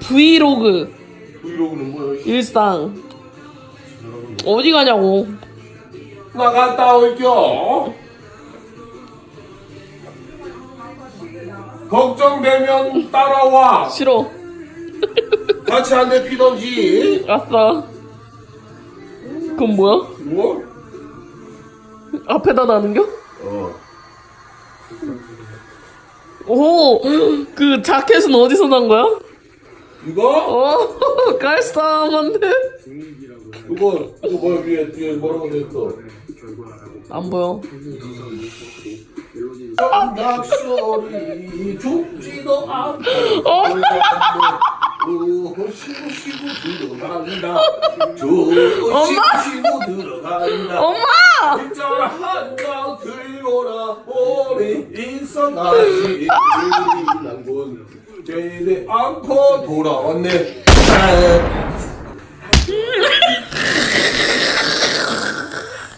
브이로그 브이로그는 뭐야? 일상 어디 가냐고 나갔다 올겨. 걱정되면 따라와. 싫어 같이 한 대 피던지. 아싸 그건 뭐야? 뭐? 앞에다 다는겨? 어. 오, 그 자켓은 어디서 난 거야? 이거? 어, 깔쌈한데? 이거 이거 뭐야 위에 뒤에 뭐라고 됐어? 안 보여. 나 소리 죽지도 않고. 어? 오, 쉬고 쉬고 들어간다. 저 쉬고 쉬고 들어간다. 엄마! 진짜라 한장 들고라 오래 있어가지 난군 제대 않고 돌아왔네